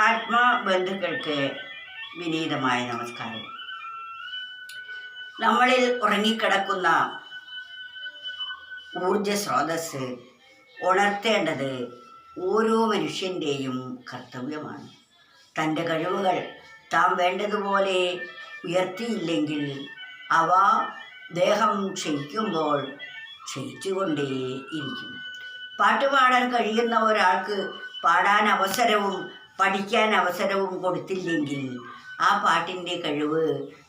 ആത്മബന്ധുക്കൾക്ക് വിനീതമായ നമസ്കാരം. നമ്മളിൽ ഉറങ്ങിക്കിടക്കുന്ന ഊർജ സ്രോതസ് ഉണർത്തേണ്ടത് ഓരോ മനുഷ്യന്റെയും കർത്തവ്യമാണ്. തന്റെ കഴിവുകൾ താൻ വേണ്ടതുപോലെ ഉയർത്തിയില്ലെങ്കിൽ അവ ദേഹം ക്ഷയിക്കുമ്പോൾ ക്ഷയിച്ചുകൊണ്ടേയിരിക്കും പാട്ട് പാടാൻ കഴിയുന്ന ഒരാൾക്ക് പാടാൻ അവസരവും പഠിക്കാൻ അവസരവും കൊടുത്തില്ലെങ്കിൽ ആ പാട്ടിന്റെ കഴിവ്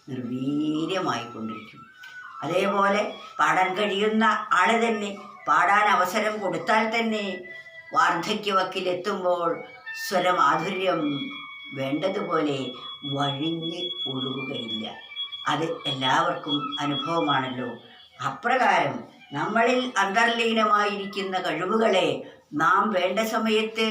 നിർവീര്യമായി കൊണ്ടിരിക്കും അതേപോലെ പാടാൻ കഴിയുന്ന ആൾ തന്നെ പാടാൻ അവസരം കൊടുത്താൽ തന്നെ വാർദ്ധക്യവക്കിലെത്തുമ്പോൾ സ്വരമാധുര്യം വേണ്ടതുപോലെ വഴിഞ്ഞ് ഒഴുകുകയില്ല. അത് എല്ലാവർക്കും അനുഭവമാണല്ലോ. അപ്രകാരം നമ്മളിൽ അന്തർലീനമായിരിക്കുന്ന കഴിവുകളെ നാം വേണ്ട സമയത്ത്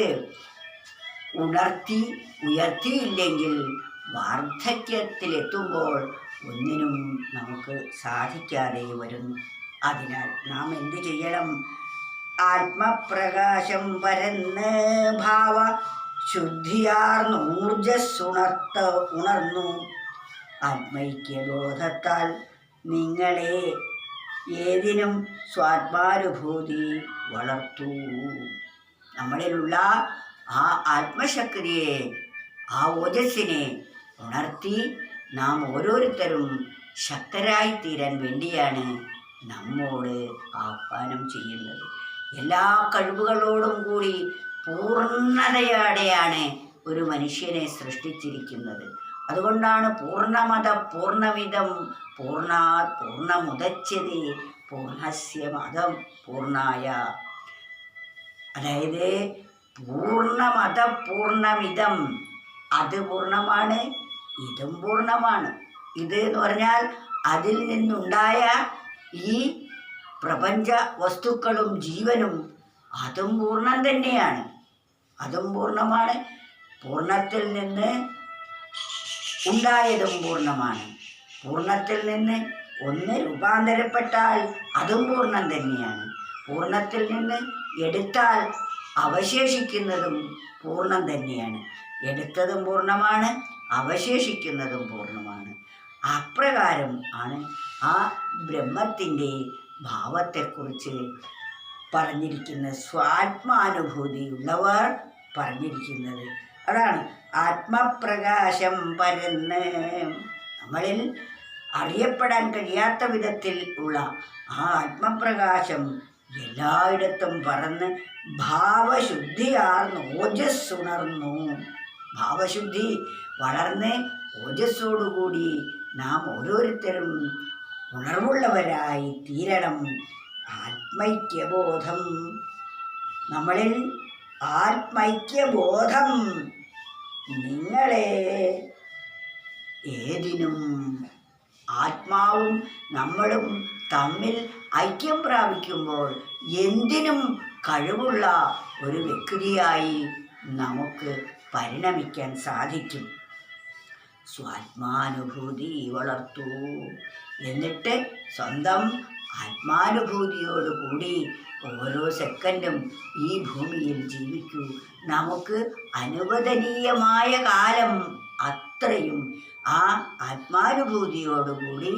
ഉണർത്തി ഉയർത്തിയില്ലെങ്കിൽ വാർദ്ധക്യത്തിലെത്തുമ്പോൾ ഒന്നിനും നമുക്ക് സാധിക്കാതെ വരുന്നു അതിനാൽ നാം എന്തു ചെയ്യണം? ആത്മപ്രകാശം പരന്ന് ഭാവ ശുദ്ധിയാർന്ന് ഊർജസ്സുണർത്ത ഉണർന്നു. ആത്മൈക്യബോധത്താൽ നിങ്ങളെ ഏതിനും സ്വാത്മാനുഭൂതി വളർത്തൂ. നമ്മളിലുള്ള ആ ആത്മശക്തിയെ ആ ഓജസ്സിനെ ഉണർത്തി നാം ഓരോരുത്തരും ശക്തരായി തീരാൻ വേണ്ടിയാണ് നമ്മോട് ആഹ്വാനം ചെയ്യുന്നത്. എല്ലാ കഴിവുകളോടും കൂടി പൂർണതയോടെയാണ് ഒരു മനുഷ്യനെ സൃഷ്ടിച്ചിരിക്കുന്നത്. അതുകൊണ്ടാണ് പൂർണമത പൂർണമിതം പൂർണാ പൂർണമുദച്യതി പൂർണസ്യ മതം പൂർണായ. അതായത് പൂർണമത പൂർണമിതം അത് പൂർണമാണ് ഇതും പൂർണമാണ് ഇത് എന്ന് പറഞ്ഞാൽ അതിൽ നിന്നുണ്ടായ ഈ പ്രപഞ്ച വസ്തുക്കളും ജീവനും അതും പൂർണം തന്നെയാണ്. അതും പൂർണമാണ് പൂർണത്തിൽ നിന്ന് ഉണ്ടായതും പൂർണമാണ് പൂർണത്തിൽ നിന്ന് ഒന്ന് രൂപാന്തരപ്പെട്ടാൽ അതും പൂർണം തന്നെയാണ്. പൂർണത്തിൽ നിന്ന് എടുത്താൽ അവശേഷിക്കുന്നതും പൂർണം തന്നെയാണ്. എടുത്തതും പൂർണമാണ് അവശേഷിക്കുന്നതും പൂർണമാണ്. അപ്രകാരം ആണ് ആ ബ്രഹ്മത്തിന്റെ ഭാവത്തെക്കുറിച്ച് പറഞ്ഞിരിക്കുന്ന സ്വാത്മാനുഭൂതിയുള്ളവർ പറഞ്ഞിരിക്കുന്നത്. അതാണ് ആത്മപ്രകാശം പരന്ന് നമ്മളിൽ അറിയപ്പെടാൻ കഴിയാത്ത വിധത്തിൽ ഉള്ള ആ ആത്മപ്രകാശം എല്ലായിടത്തും പറന്ന് ഭാവശുദ്ധിയാർന്ന് ഓജസ്സുണർന്നു. ഭാവശുദ്ധി വളർന്ന് ഓജസ്സോടുകൂടി നാം ഓരോരുത്തരും ഉണർവുള്ളവരായി തീരണം. ആത്മൈക്യബോധം. നമ്മളിൽ ആത്മൈക്യബോധം. നിങ്ങളെ ഏതിനും ആത്മാവും നമ്മളും തമ്മിൽ ഐക്യം പ്രാപിക്കുമ്പോൾ എന്തിനും കഴിവുള്ള ഒരു വ്യക്തിയായി നമുക്ക് പരിണമിക്കാൻ സാധിക്കും. സ്വാത്മാനുഭൂതി വളർത്തൂ. എന്നിട്ട് സ്വന്തം ആത്മാനുഭൂതിയോടുകൂടി ഓരോ സെക്കൻഡും ഈ ഭൂമിയിൽ ജീവിക്കൂ. നമുക്ക് അനുവദനീയമായ കാലം അത്രയും ആ ആത്മാനുഭൂതിയോടുകൂടി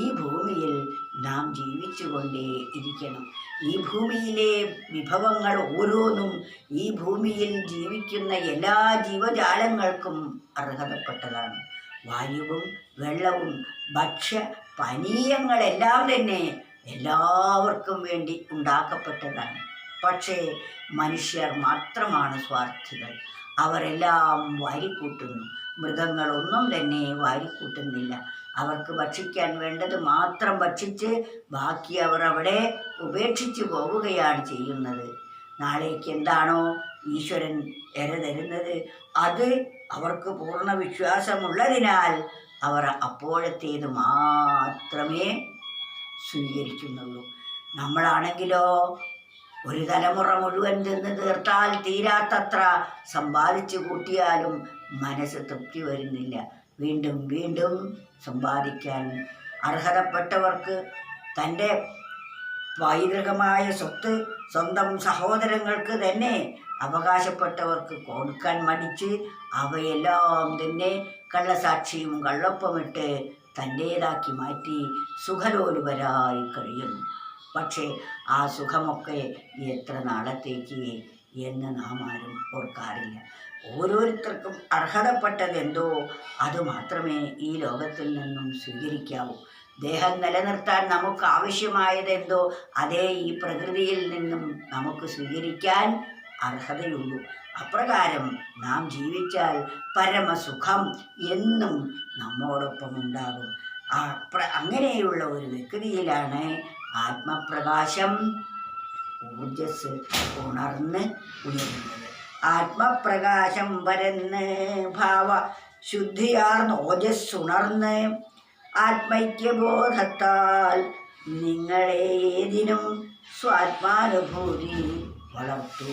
ഈ ഭൂമിയിൽ നാം ജീവിച്ചുകൊണ്ടേ ഇരിക്കണം. ഈ ഭൂമിയിലെ വിഭവങ്ങൾ ഓരോന്നും ഈ ഭൂമിയിൽ ജീവിക്കുന്ന എല്ലാ ജീവജാലങ്ങൾക്കും അർഹതപ്പെട്ടതാണ്. വായുവും വെള്ളവും ഭക്ഷ്യ പാനീയങ്ങളെല്ലാം തന്നെ എല്ലാവർക്കും വേണ്ടി ഉണ്ടാക്കപ്പെട്ടതാണ്. പക്ഷേ മനുഷ്യർ മാത്രമാണ് സ്വാർത്ഥികൾ. അവരെല്ലാം വാരിക്കൂട്ടുന്നു. മൃഗങ്ങളൊന്നും തന്നെ വാരിക്കൂട്ടുന്നില്ല. അവർക്ക് ഭക്ഷിക്കാൻ വേണ്ടത് മാത്രം ഭക്ഷിച്ച് ബാക്കി അവർ അവിടെ ഉപേക്ഷിച്ചു പോവുകയാണ് ചെയ്യുന്നത്. നാളേക്ക് എന്താണോ ഈശ്വരൻ എര തരുന്നത് അത് അവർക്ക് പൂർണ വിശ്വാസമുള്ളതിനാൽ അവർ അപ്പോഴത്തേത് മാത്രമേ സ്വീകരിക്കുന്നുള്ളൂ. നമ്മളാണെങ്കിലോ ഒരു തലമുറ മുഴുവൻ നിന്ന് തീർത്താൽ തീരാത്തത്ര സമ്പാദിച്ചു കൂട്ടിയാലും മനസ്സ് തൃപ്തി വരുന്നില്ല. വീണ്ടും വീണ്ടും സമ്പാദിക്കാൻ അർഹതപ്പെട്ടവർക്ക് തന്റെ പൈതൃകമായ സ്വത്ത് സ്വന്തം സഹോദരങ്ങൾക്ക് തന്നെ അവകാശപ്പെട്ടവർക്ക് കൊടുക്കാൻ മടിച്ച് അവയെല്ലാം തന്നെ കള്ളസാക്ഷിയും കള്ളൊപ്പമിട്ട് തന്റേതാക്കി മാറ്റി സുഖലോലുപരായി കഴിയുന്നു. പക്ഷേ ആ സുഖമൊക്കെ എത്ര നാളത്തേക്ക് എന്ന് നാം ആരും ഓർക്കാറില്ല. ഓരോരുത്തർക്കും അർഹതപ്പെട്ടതെന്തോ അത് മാത്രമേ ഈ ലോകത്തിൽ നിന്നും സ്വീകരിക്കാവൂ. ദേഹം നിലനിർത്താൻ നമുക്ക് ആവശ്യമായതെന്തോ അതേ ഈ പ്രകൃതിയിൽ നിന്നും നമുക്ക് സ്വീകരിക്കാൻ അർഹതയുള്ളൂ. അപ്രകാരം നാം ജീവിച്ചാൽ പരമസുഖം എന്നും നമ്മോടൊപ്പം ഉണ്ടാകും. അങ്ങനെയുള്ള ഒരു വ്യക്തിയിലാണ് ആത്മപ്രകാശം ഊർജസ് ഉണർന്ന് ഉയരുന്നത്. ആത്മപ്രകാശം പരന്ന് ഭാവ ശുദ്ധിയാർന്ന് ഓജസ് ഉണർന്ന് ആത്മൈക്യബോധത്താൽ നിങ്ങളേതിനും സ്വാത്മാനുഭൂതി വളർത്തൂ.